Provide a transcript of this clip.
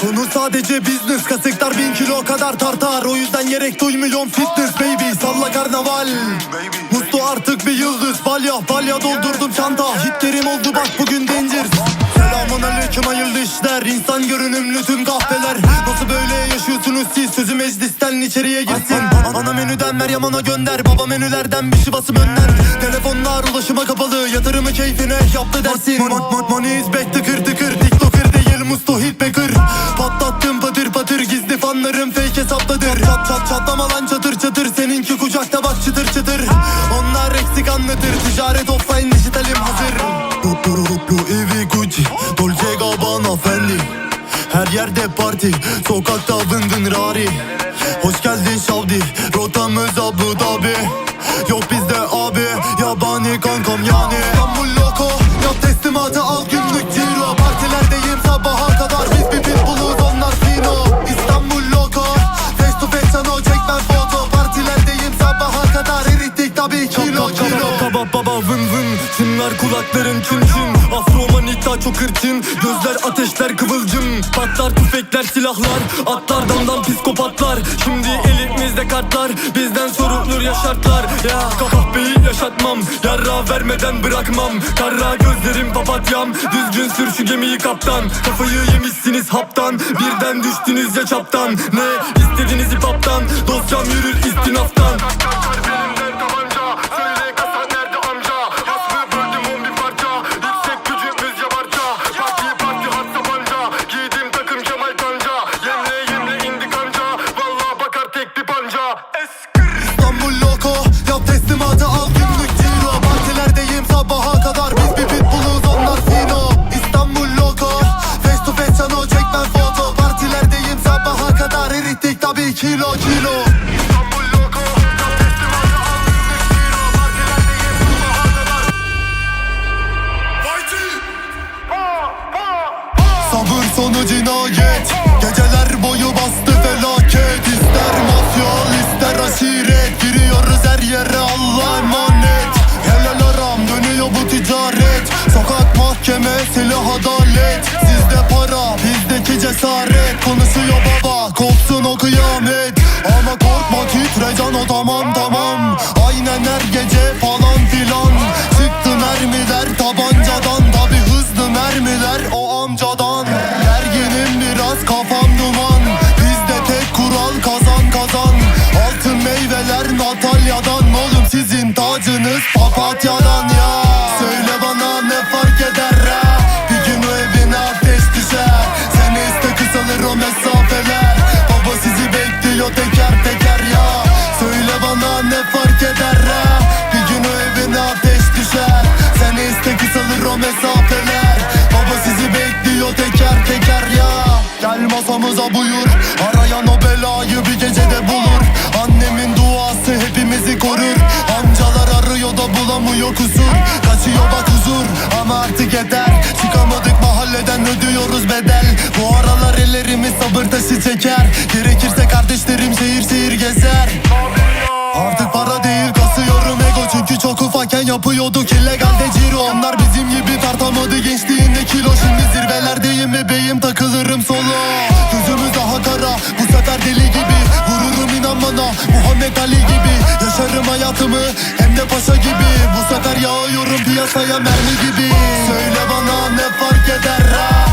Konu sadece business Kasıklar bin kilo kadar tartar. O yüzden gerek duymuyorum fitness baby. Salla karnaval. Musto artık bir yıldız. Balya balya doldurdum çanta. Hitlerim oldu bak bugün danger. Selamun aleyküm hayırlı işler. İnsan görünümlü tüm kahveler. Nasıl böyle yaşıyorsunuz siz? Sözü meclisten içeriye girsin. Ana menüden Meryem ana gönder. Baba menülerden bir basım önden. Telefonlar ulaşıma kapalı. Yatırımı keyfine yaptı dersin. Mon- mon- Money is back tıkır tıkır TikToker değil musto Fanlarım fake hesaptadır Çat çat çatlama lan çatır çatır. Seninki kucakta bak çıtır çıtır. Onlar eksik anlatır. Ticaret offline dijitalim hazır. Louis Gucci Dolce Gabbana Fendi. Her yerde parti Sokakta vındın rari. Hoş geldin Şavdi Rotamız Abu Dhabi. Yok bizde Baba baba vın vın. Çınlar kulakların çın çın. Afro manita çok hırçın. Gözler ateşler kıvılcım. Patlar tüfekler silahlar. Atlar damdan psikopatlar. Şimdi elimizde kartlar. Bizden sorulur yaşartlar Ya kahpeyi yaşatmam. Yarra vermeden bırakmam. Karra gözlerim papatyam. Düzgün sür şu gemiyi kaptan. Kafayı yemişsiniz haptan. Birden düştünüz ya çaptan. Ne istediniz hip hop'tan Dosyam yürür istinaftan kilo kilo. Sabır sonu cinayet. Geceler boyu bastı felaket. İster mafya ister aşiret Giriyoruz her yere Allah emanet. Helal aram dönüyor bu ticaret. Sokak mahkeme silah adalet. Sizde para bizdeki cesaret. Konuşuyor bana tamam tamam. Aynen her gece buyur. Arayan o belayı bir gecede bulur. Annemin duası hepimizi korur. Amcalar arıyor da bulamıyor kusur. Kaçıyor bak huzur ama artık yeter. Çıkamadık mahalleden ödüyoruz bedel. Bu aralar ellerimiz sabır taşı çeker. Gerekirse kardeşlerim şehir şehir gezer. Artık para değil kasıyorum ego. Çünkü çok ufakken yapıyorduk illegalde Muhammed Ali gibi Yaşarım hayatımı hem de paşa gibi. Bu sefer yağıyorum piyasaya mermi gibi. Söyle bana ne fark eder ha?